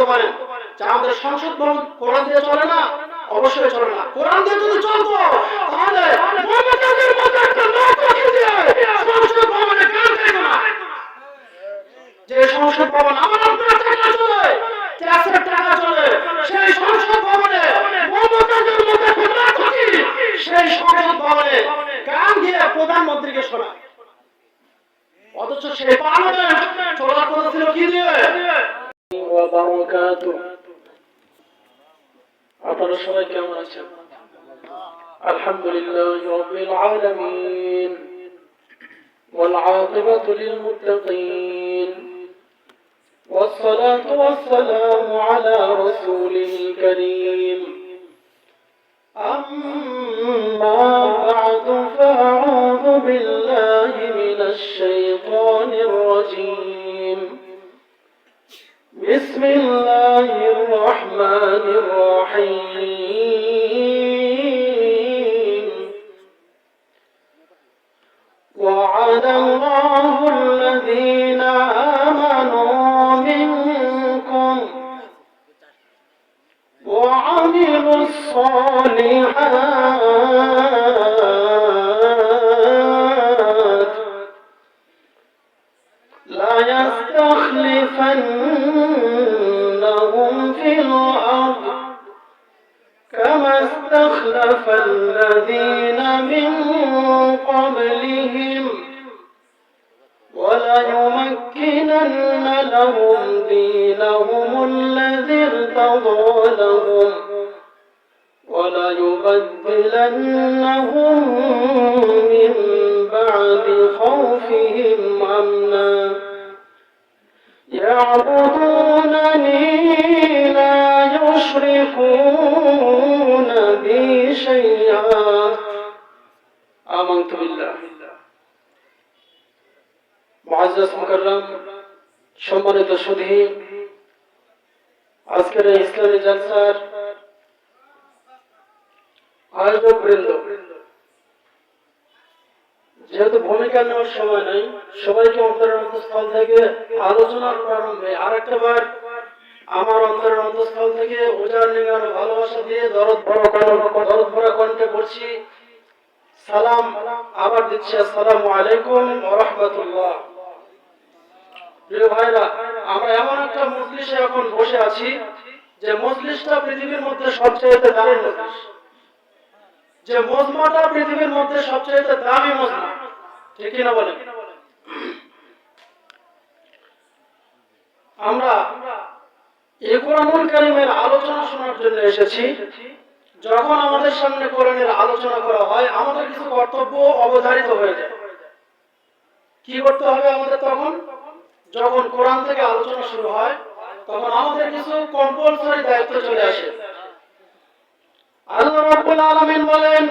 করতে পারেন আমাদের সংসদ ভবন কোরআন দিয়ে চলে না? অবশ্যই চলে না। কোরআন দিয়ে যদি চলতো, তাহলে একটা লোক দিয়ে সংসদ ভবনে কেন না? যে সংসদ ভবন আমার আপনার টাকা চলে টাকা চলে, সেই সংসদ ভবনে একটা লোক সেই সংসদ ভবনে দিয়ে প্রধানমন্ত্রীকে অথচ সেই পার্লামেন্ট চলার কথা ছিল কি দিয়ে? আপনারা সবাই কেমন আছেন আলহামদুলিল্লাহ রবিল আলামিন والعاقبة للمتقين والصلاة والسلام على رسوله الكريم أما بعد فأعوذ بالله من الشيطان الرجيم بسم الله الرحمن الرحيم. وعد الله الذين آمنوا منكم وعملوا الصالحات وليبدلنهم من بعد خوفهم أمنا يعبدونني لا يشركون بي شيئا آمنت بالله معزز مكرم সম্মানিত সুধী আজকের এই ইসলামী জালসার যেহেতু ভূমিকা নেওয়ার সময় নাই, সবাইকে অন্তরের অন্তঃস্থল থেকে আলোচনার প্রারম্ভে আরেকটা বার আমার অন্তরের অন্তঃস্থল থেকে উজার নিগানো ভালোবাসা দিয়ে দরদ ভরা দরদ ভরা কণ্ঠে পড়ছি সালাম আবার দিচ্ছি, আসসালামু আলাইকুম রাহমাতুল্লাহ। প্রিয় ভাইরা, আমরা এমন একটা মজলিসে এখন বসে আছি যে মজলিসটা পৃথিবীর মধ্যে সবচেয়ে দামি মজলিস। যে মজমাটা পৃথিবীর মধ্যে সবচেয়ে দামি মজমা ঠিক কিনা বলেন? আমরা এই কোরআনুল কারিমের আলোচনা শোনার জন্য এসেছি। যখন আমাদের সামনে কোরআনের আলোচনা করা হয়, আমাদের কিছু কর্তব্য অবধারিত হয়ে যায়। কি করতে হবে আমাদের তখন? যখন কোরআন থেকে আলোচনা শুরু হয়, তখন আমাদের কিছু কম্পালসরি দায়িত্ব চলে আসে। আল্লাহ রাব্বুল আলামিন বলেন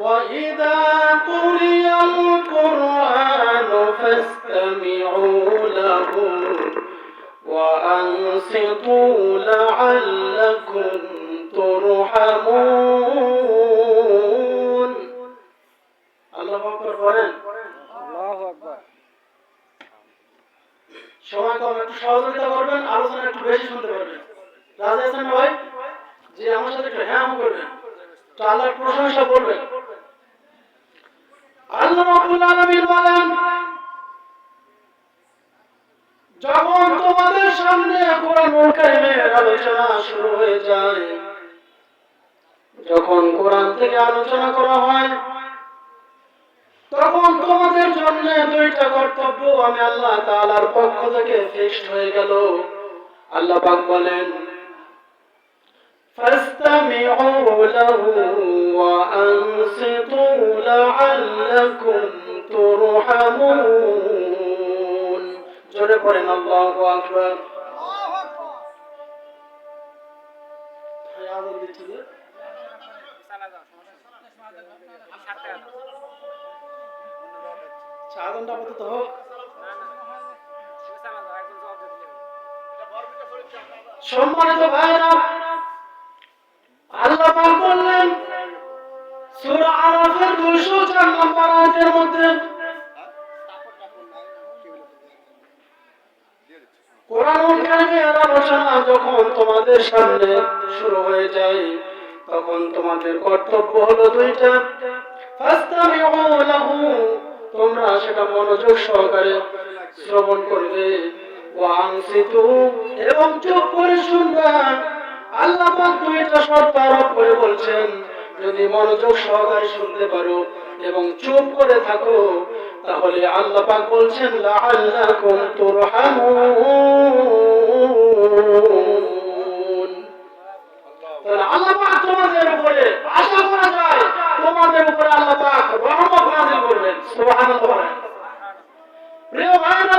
وَإِذَا قُرِئَ الْقُرْآنُ فَاسْتَمِعُوا لَهُ وَأَنصِتُوا لَعَلَّكُمْ تُرْحَمُونَ আল্লাহু আকবার বলেন সময় কম একটু সহযোগিতা করবেন আলোচনা একটু বেশি শুনতে পারবেন রাজা আছেন ভাই যে আমার সাথে একটু হ্যাঁ করবেন তো আল্লাহর প্রশংসা করবেন আল্লাহ রাব্বুল আলামিন বলেন, যখন তোমাদের সামনে কোরআনুল কারীমের আলোচনা শুরু হয়ে যায়, যখন কোরআন থেকে আলোচনা করা হয়, তখন তোমাদের জন্য দুইটা কর্তব্য আমি আল্লাহ তাআলার পক্ষ থেকে ফিক্সড হয়ে গেল। আল্লাহ পাক বলেন فاستمعوا له وأنصتوا لعلكم ترحمون জোরে পড়েন আল্লাহু আকবার আজান দিচ্ছে যে? আচ্ছা, আজানটা আপাতত হোক সম্মানিত ভাইরা আয়াতের মধ্যে। আলোচনা যখন তোমাদের সামনে শুরু হয়ে যায়, তখন তোমাদের কর্তব্য হলো দুইটা। তোমরা সেটা মনোযোগ সহকারে শ্রবণ করবে। এবং চুপ করে শুনবা। আল্লাহ দুইটা শর্ত আরোপ করে বলছেন যদি মনোযোগ সহকারে শুনতে পারো এবং চুপ করে থাকো, তাহলে আল্লাহ পাক বলছেন, লাআল্লাকুম তুরহামুন। আল্লাহ পাক তোমাদের উপরে আশা করা যায়, তোমাদের উপরে আল্লাহ পাক রহমত নাযিল করবেন। সুবহানাল্লাহ প্রিয় ভাইরা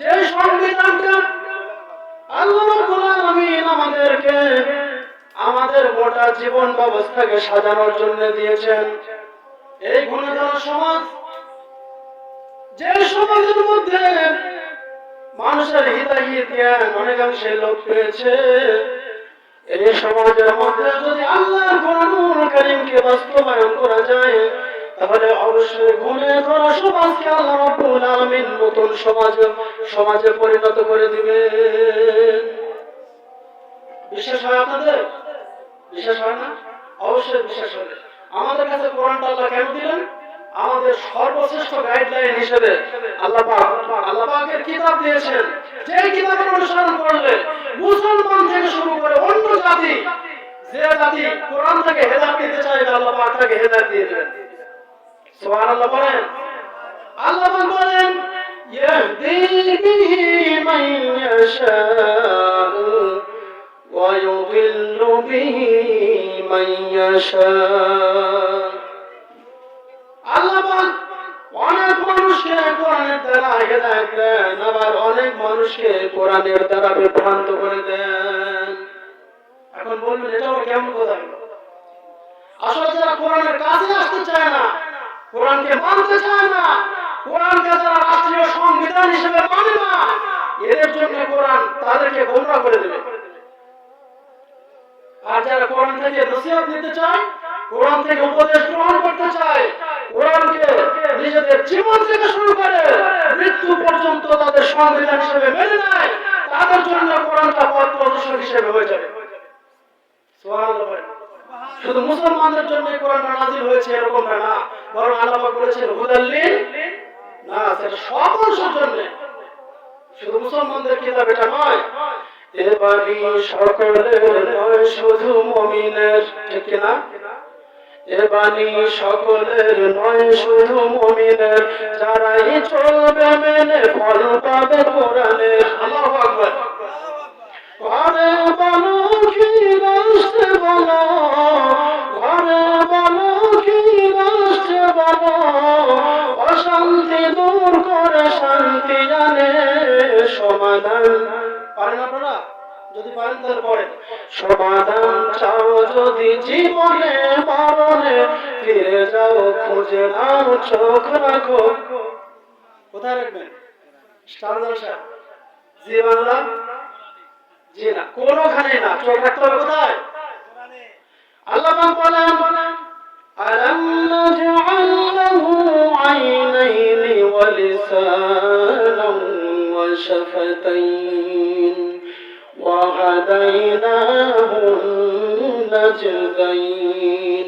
যে সংবিধানটা আল্লাহ রাব্বুল আলামিন আমাদেরকে আমাদের গোটা জীবন ব্যবস্থাকে সাজানোর জন্য দিয়েছেন। এই গুণধর সমাজ, যে সমাজের মধ্যে মানুষের হৃদয় জ্ঞান অনেকাংশে লোক পেয়েছে, এই সমাজের মধ্যে যদি আল্লাহর কোরআনুল কারীমকে বাস্তবায়ন করা যায়, তাহলে অবশ্যই গুণে ধরা সমাজকে আল্লাহ রাব্বুল আলামিন নতুন সমাজ, সমাজে পরিণত করে দিবেন। বিশ্বাস হয় আপনাদের? বিশ্বাস হয় না? অবশ্যই বিশ্বাস হবে। আমাদের কাছে কোরআনটা আল্লাহ কেন দিলেন? আমাদের সর্বশ্রেষ্ঠ গাইডলাইন হিসেবে আল্লাহ পাক, আল্লাহ পাকের কিতাব দিয়েছেন। যে কিতাবের অনুসরণ করলে মুসলমান থেকে শুরু করে অন্য জাতি, যে জাতি কোরআন থেকে হেদায়েত দিতে চাইবে, আল্লাহ পাক তাকে হেদায়েত দিয়ে দেবেন। সুবহানাল্লাহ বলেন। আল্লাহ পাক বলেন, ইয়াহদি বিহি মান ইয়াশাউ يشاء আল্লাহ পাক অনেক মানুষকে কোরআনের দ্বারা হেদায়েত দেন আবার অনেক মানুষকে কোরআনের দ্বারা বিভ্রান্ত করে দেন এখন বলবেন এটা আবার কেমন কথা হলো আসলে যারা কোরআনের কাছে আসতে চায় না কোরআনকে মানতে চায় না কোরআনকে যারা রাষ্ট্রীয় সংবিধান হিসেবে মানে না এদের জন্য কোরআন তাদেরকে গোমরা করে দেবে আর যারা কোরআন থেকে নসিহত নিতে চায়, কোরআন থেকে উপদেশ গ্রহণ করতে চায়, কোরআনকে নিজেদের জীবন থেকে শুরু করে মৃত্যু পর্যন্ত তাদের সংবিধান হিসেবে মেনে নেয়, তাদের জন্য কোরআনটা পথ প্রদর্শক হিসেবে হয়ে যাবে। শুধু মুসলমানদের জন্য কোরআনটা নাজিল হয়েছে এরকমটা না, বরং আল্লাহ বলেছেন হুদাল্লিন না সেটা মানুষের জন্য। শুধু মুসলমানদের কিতাব এটা নয় এবারই সকলের নয় শুধু মমিনের সকলের নয় শুধু মমিনের, যারাই চলবে মেনে ফল পাবে কোরআনের। ঘরে বলো কি রাষ্ট্রে বলো, ঘরে বলো কি রাষ্ট্রে বলো, অশান্তি দূর করে শান্তি সমাধান যদি পারেন তাহলে পড়েন সমাধান চাও যদি জীবনে মরণে ফিরে যাও খুঁজে নাও চোখ রাখো কোথায় রাখবেন স্টার জলসা জি বাংলা জি না কোনোখানে না চোখ রাখতে হবে কোথায় আল্লাহ পাক বলেন ألم نجعل له عينين ولسانا وشفتين وهديناه النجدين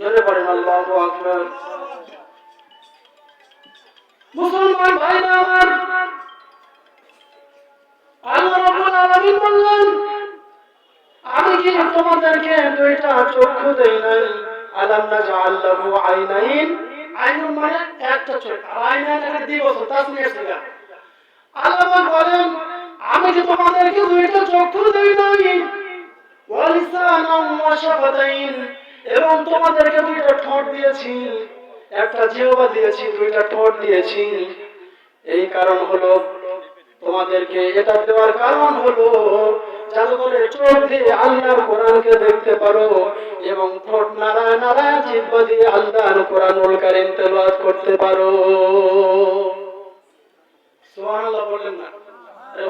জোরে পড়েন আল্লাহু আকবার মুসলমান ভাইরা আমার আল্লাহ রাব্বুল আলামিন বললেন আমি কি তোমাদেরকে দুইটা চক্ষু দেই নাই আলাম না জাআল্লাহু আইনাইন আইনুন মানে একটা চোখ আর আইনাইন একটা দিবস তাসমিয়া সিগা কি তোমাদেরকে দুইটা চক্ষু দেই নাই। এবং তোমাদেরকে দুইটা ঠোঁট দিয়েছি। একটা জিহ্বা দিয়েছি, দুইটা ঠোঁট দিয়েছি। এই কারণ হলো, তোমাদেরকে এটা দেওয়ার কারণ হলো কোরআনকে দেখতে পারো এবং ঠোঁট দিয়ে করতে পারো।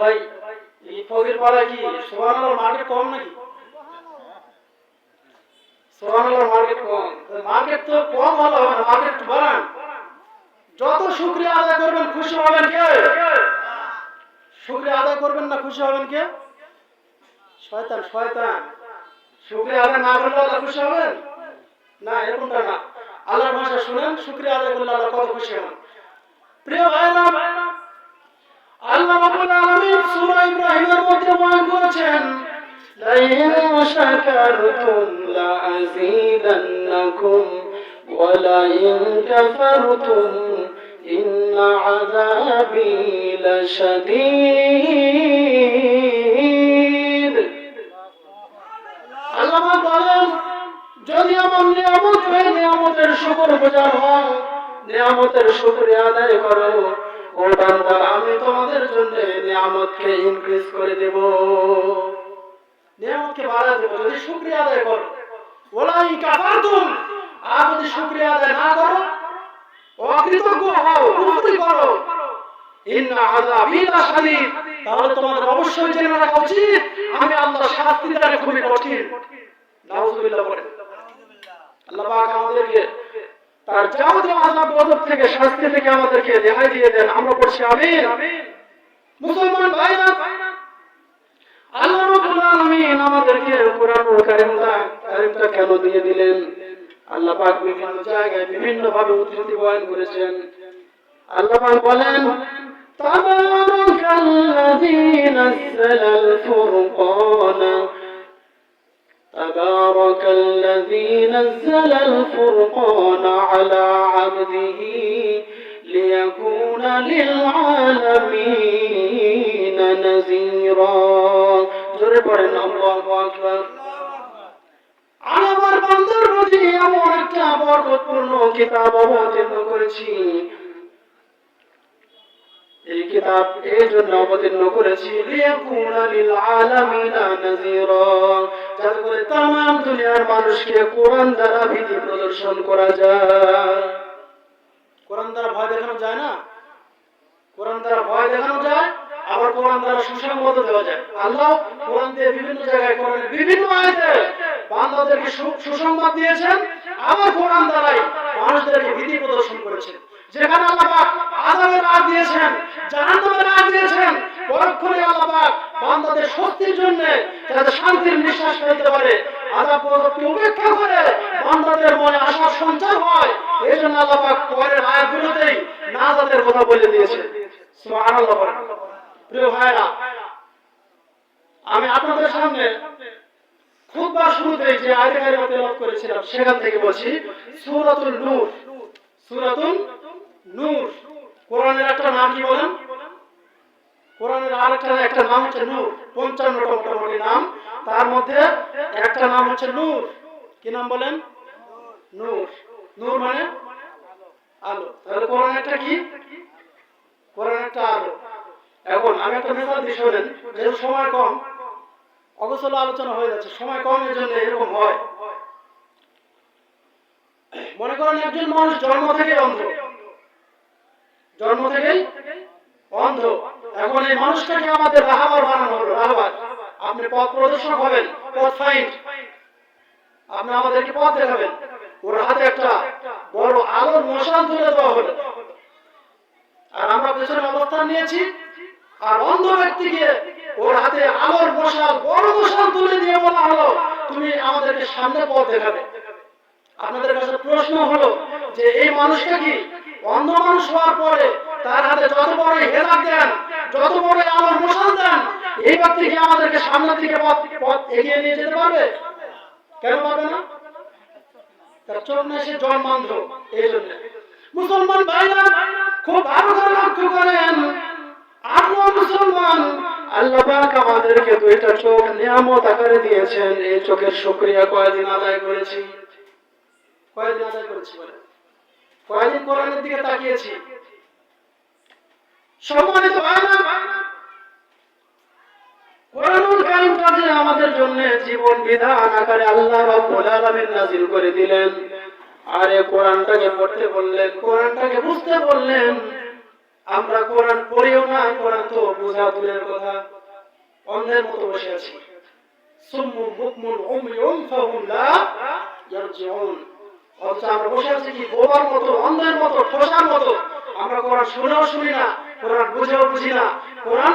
ভাই ফকির পাড়া কি সুবহানাল্লাহ মার্কেট কম নাকি? সুবহানাল্লাহ মার্কেট কম। মার্কেট তো কম হলো না মার্কেট বাড়ান। যত শুকরিয়া আদায় করবেন, খুশি হবেন কে? শুক্রিয়া আদায় করবেন না, খুশি হবেন কে? শয়তান শয়তান। শুক্রিয়া আদায় না করলে আল্লাহ খুশি হবেন? না, এরকমটা না। আল্লাহর ভাষা শুনেন, শুক্রিয়া আদায় করলে আল্লাহ কত খুশি হন প্রিয় ভাইরা আল্লাহ রাব্বুল আলামিন সূরা ইব্রাহিমের মধ্যে বয়ান করেছেন لئن شكرتم لأزيدنكم ولئن كفرتم إن عذابي لشديد আল্লাহ পাক বলেন যদি আমার নিয়ামত হয়ে নিয়ামতের শুকর বোঝার হয় নিয়ামতের শুকরিয়া আদায় করো ও বান্দা, আমি তোমাদের জন্য নিয়ামতকে ইনক্রিজ করে দেব। নিয়ামতকে বাড়া দেবো, যদি শুকরিয়া আদায় করো। ওলাই কাফারতুম আর যদি শুকরিয়া আদায় না করো, অকৃতজ্ঞ হও, কুফরি করো। ইন্না আযাবি লাশাদীদ তাহলে তোমাদের অবশ্যই জেনে রাখা উচিত, আমি আল্লাহ শাস্তি দেওয়ার খুবই কঠিন। নাউজুবিল্লাহ বলেন। আল্লাহ পাক আমাদেরকে আর যাবতীয় আল্লাহ বদর থেকে, শাস্তি থেকে আমাদেরকে দেহাই দিয়ে দেন। আমরা পড়ছি আমিন। মুসলমান ভাই না? আল্লাহ রাব্বুল আলামিন আমাদেরকে কোরআনুল কারীম কারীমটা কেন দিয়ে দিলেন? আল্লাহ পাক বিভিন্ন জায়গায় বিভিন্ন ভাবে উদ্ধৃতি বয়ান করেছেন। আল্লাহ পাক বলেন তাবারাকাল্লাযী নাযালাল ফুরকানা تبارك الذي نزل الفرقان على عبده ليكون للعالمين نذيرا জোরে পড়েন আল্লাহু আকবার আমি আমার বান্দার প্রতি এমন একটা বরকতপূর্ণ কিতাব অবতীর্ণ করেছি এই কিতাব এই জন্য অবতীর্ণ করেছি। যাতে করে তামাম দুনিয়ার মানুষকে কোরআন দ্বারা ভীতি প্রদর্শন করা যায়। কোরআন দ্বারা ভয় দেখানো যায় না? কোরআন দ্বারা ভয় দেখানো যায়, আবার কোরআন দ্বারা সুসংবাদ দেওয়া যায়। আল্লাহ কোরআন দিয়ে বিভিন্ন জায়গায় কোরআনের বিভিন্ন আয়াতে বান্দাদেরকে সুসংবাদ দিয়েছেন, আবার কোরআন দ্বারাই মানুষদেরকে ভীতি প্রদর্শন করেছেন। যেখানে আল্লাহ পাক আযাবের আগ দিয়েছেন জাহান্নামের আগ দিয়েছেন পরক্ষণে আল্লাহ বান্দাদের স্বস্তির জন্য যাতে শান্তির নিঃশ্বাস ফেলতে পারে। আযাব গজবকে উপেক্ষা করে বান্দাদের মনে আশার সঞ্চার হয়। এই জন্য আল্লাহ পাক পরের আয়াতগুলোতেই নাজাতের কথা বলে দিয়েছে প্রিয় ভাইরা, আমি আপনাদের সামনে খুতবা শুরুতেই যে আয়াত কারিমা তেলাওয়াত করেছিলাম, সেখান থেকে বলছি সূরাতুল নূর। সূরাতুল নূর। কোরআনের একটা নাম কি বলেন? কোরআনের আরেকটা একটা নাম হচ্ছে নূর। পঞ্চান্নটা মোটামুটি নাম। তার মধ্যে একটা নাম হচ্ছে নূর। কি নাম বলেন? নূর। নূর মানে আলো। তাহলে কোরআন একটা কি? কোরআন একটা আলো। এখন আমি একটা মেসাল দিই শোনেন যেহেতু সময় কম, অগোছল আলোচনা হয়ে যাচ্ছে। সময় কম এর জন্য এরকম হয়। মনে করেন একজন মানুষ জন্ম থেকে অন্ধ। জন্ম থেকেই অন্ধ। এখন এই মানুষটাকে আমাদের রাহাবার বানানো হলো, রাহাবার। আপনি পথ প্রদর্শক হবেন, পথ ফাইন্ড আপনি আমাদেরকে পথ দেখাবেন। ওর হাতে একটা বড় আলোর মশাল তুলে দেওয়া হলো। আর আমরা পেছনে অবস্থান নিয়েছি, আর অন্ধ ব্যক্তিকে ওর হাতে আলোর মশাল, বড় মশাল তুলে দিয়ে বলা হলো, তুমি আমাদেরকে সামনে পথ দেখাবে। আপনাদের কাছে প্রশ্ন হলো যে, এই মানুষটা কি অন্ধ মানুষ হওয়ার পরে তার হাতে যত বড় দেন, যত বড় মশাল দেন, এই ব্যক্তি কি আমাদেরকে সামনের দিকে পথ পথ এগিয়ে নিয়ে যেতে পারবে? কেন পারবে না? তার সে এই জন্য। মুসলমান ভাইরা, খুব ভালো করে লক্ষ্য করেন। আপনার মুসলমান, আল্লাহ পাক আমাদেরকে দুইটা চোখ নিয়ামত আকারে দিয়েছেন। এই চোখের শুকরিয়া কয়দিন আদায় করেছি? কয়দিন আদায় করেছি বলে কয়দিন কোরআনের দিকে তাকিয়েছি। সম্মানিত আমাদের জন্য জীবন বিধান আকারে আল্লাহ রাব্বুল আলামিন নাযিল করে দিলেন। আর কোরআনটাকে পড়তে বললেন, কোরআনটাকে বুঝতে বললেন, আমরা কোরআন পড়িও না, কোরআন তো বোঝা দূরের কথা। অন্ধের মতো বসে আছি। সুম্মুম বুকমুন উময়ুন ফাহুম লা ইয়ারজিউন। অথচ আমরা বসে আছি কি, বোবার মতো, অন্ধের মতো, ঠোসার মতো। আমরা কোরআন শুনেও শুনি না, কোরআন বুঝেও বুঝি না। কোরআন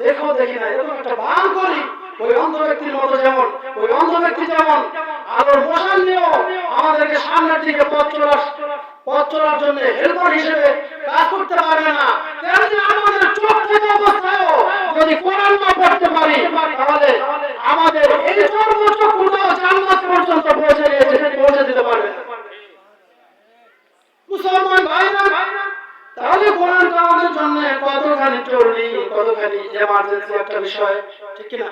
দেখো দেখি না, এরকম একটা ভান করি ওই অন্ধ ব্যক্তির মতো যেমন, ওই অন্ধ ব্যক্তি যেমন আলোর মশাল নিয়েও আমাদেরকে সামনের দিকে পথ চলার পথ চলার জন্য হেল্পার হিসেবে কাজ করতে পারবে না। তেমনি আমাদের চোখ থেকে অবস্থায়ও যদি কোরআন না পড়তে পারি, তাহলে আমাদের এই চর্মচক্ষুটাও জান্নাত পর্যন্ত পৌঁছে দিয়েছে পৌঁছে দিতে পারবে। মুসলমান ভাইরা, তাহলে কোরআনটা আমাদের জন্য কতখানি জরুরি, কতখানি এমার্জেন্সি একটা বিষয়, ঠিক না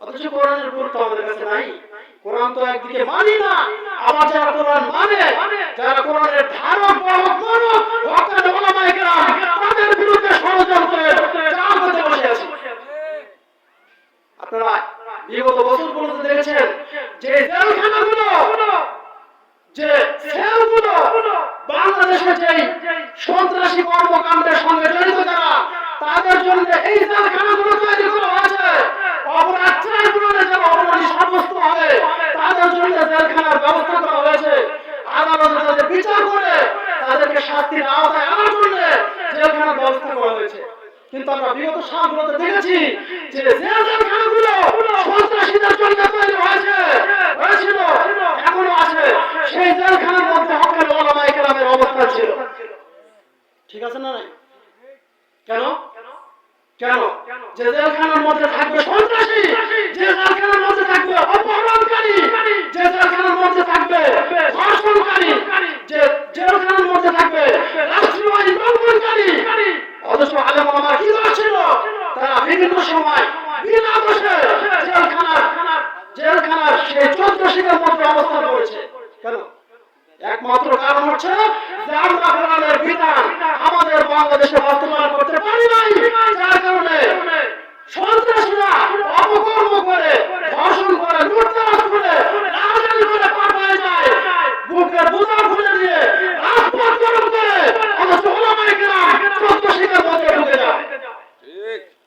অথচ কোরআনের গুরুত্ব আমাদের কাছে নাই। কোরআন তো একদিকে মানি না, আবার যারা কোরআন মানে যারা কোরআনের ধারক, বাহক মানক হকার, ওলামায়ে কেরাম, তাদের বিরুদ্ধে ষড়যন্ত্রের চাল করতে বসে আছে। আপনারা বিগত বছরগুলোতে দেখেছেন যে জেলখানাগুলো বাংলাদেশে যেই সন্ত্রাসী কর্মকাণ্ডের সঙ্গে জড়িত যারা, তাদের জন্য এই জেলখানাগুলো তৈরি করা হয়েছে, অপরাধ ট্রাইব্যুনালে অপরাধী সাব্যস্ত হবে তাদের জন্য জেলখানার ব্যবস্থা করা হয়েছে, আদালতে তাদের বিচার করে তাদেরকে শাস্তির আওতায় আনার জন্য জেলখানার ব্যবস্থা করা হয়েছে। কিন্তু আমরা বিগত সালগুলোতে দেখেছি যে জেল জেলখানাগুলো সন্ত্রাসীদের জন্য তৈরি হয়েছে হয়েছিল এখনও আছে সেই জেলখানার মধ্যে হকের ওলামায়ে কেরামের অবস্থান ছিল ঠিক আছে না নাই কেন কেন? যে জেলখানার মধ্যে থাকবে সন্ত্রাসী, যে জেলখানার মধ্যে থাকবে অপহরণকারী, যে জেলখানার মধ্যে থাকবে ধর্ষণকারী, যে জেলখানার মধ্যে থাকবে লঙ্ঘনকারী। অথচ আলেম আমার কি ছিল। তারা বিভিন্ন সময় বিনা দোষে জেলখানার জেলখানার সেই চোদ্দ মধ্যে অবস্থান করেছে। কেন? একমাত্র কারণ হচ্ছে আমাদের বাংলাদেশে বাস্তবায়ন করতে পারি নাই যার কারণে সন্ত্রাসীরা অপকর্ম করে ধর্ষণ করে লুটতরাজ করে রাজধানী করে পার হয়ে যায় বুকের বোঝা খুলে দিয়ে রাজপথ গরম করে অথচ ওলামায়ে কেরাম চোদ্দ শিখের মধ্যে ঢুকে যায়।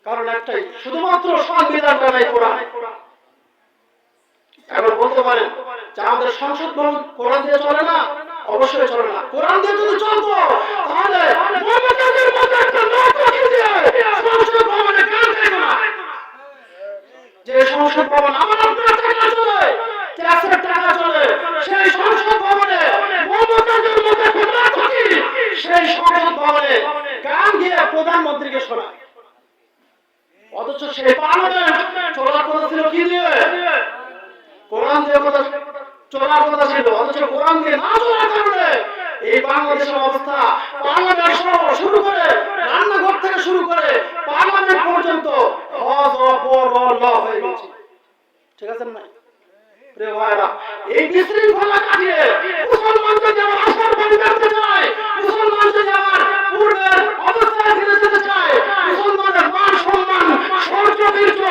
কারণ একটাই শুধুমাত্র সংবিধানটা নাই কোরআন। এখন বলতে পারেন যে আমাদের সংসদ ভবন কোরআন দিয়ে চলে না অবশ্যই চলে না। কোরআন দিয়ে যদি চলতো তাহলে মমতাজের মতো একটা লোক রেখে দিয়ে সংসদ ভবনে কান খাইতো না যে সংসদ ভবন আমার আপনার টাকা চলে ট্যাক্সের টাকা চলে, সেই সংসদ ভবনে মমতাজের মতো একটা লোক থাকি সেই সংসদ ভবনে গান দিয়ে প্রধানমন্ত্রীকে শোনায় অথচ সেই পার্লামেন্ট চলার কথা ছিল কি দিয়ে? কোরআন দিয়ে কথা চলার কথা ছিল, অথচ কোরআন দিয়ে না চলার কারণে এই বাংলাদেশের অবস্থা পার্লামেন্ট শুরু করে রান্নাঘর থেকে শুরু করে পার্লামেন্ট পর্যন্ত হজ অপর হয়ে গেছে। ঠিক আছে না? প্রিয় ভাইরা এই বিশৃঙ্খলা কাটিয়ে মুসলমান যদি আশার বাড়ি বেরোতে চায় মুসলমান যদি পূর্বের অবস্থায় ফিরে যেতে চায়, মুসলমানের মান সম্মান শৌর্য বীর্য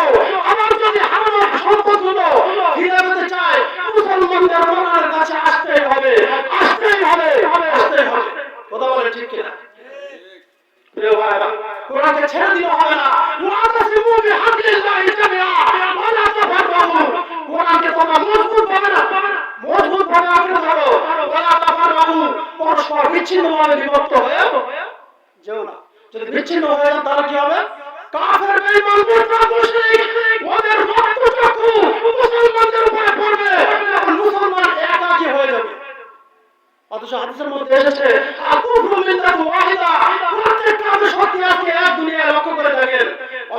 আমার যদি হারানো সম্পদগুলো ফিরে পেতে চায়, মুসলমানদের মনের কাছে আসতেই হবে আসতেই হবে আসতেই হবে। কথা বলে ঠিক কিনা? প্রিয় উপরে পড়বে তখন হয়ে যাবে। অথচ হাদিসের মধ্যে এসেছে আকুফরু মিল্লাতু ওয়াহিদা প্রত্যেকটা আমি সত্যি আজকে এক দুনিয়ায় লক্ষ্য করে থাকেন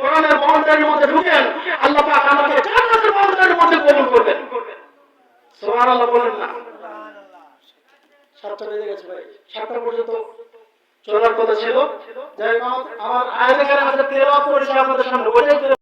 কোরআনের বাউন্ডারির মধ্যে ঢুকেন, আল্লাহ পাক আমাকে জান্নাতের বাউন্ডারির মধ্যে কবুল করবেন। সুবহানাল্লাহ বলেন না। সাতটা বেজে গেছে ভাই। সাতটা পর্যন্ত চলার কথা ছিল। যাই হোক, আমার- আয়াতে আমাদের তেলাওয়াত করেছি, আপনাদের সামনে ওইটাই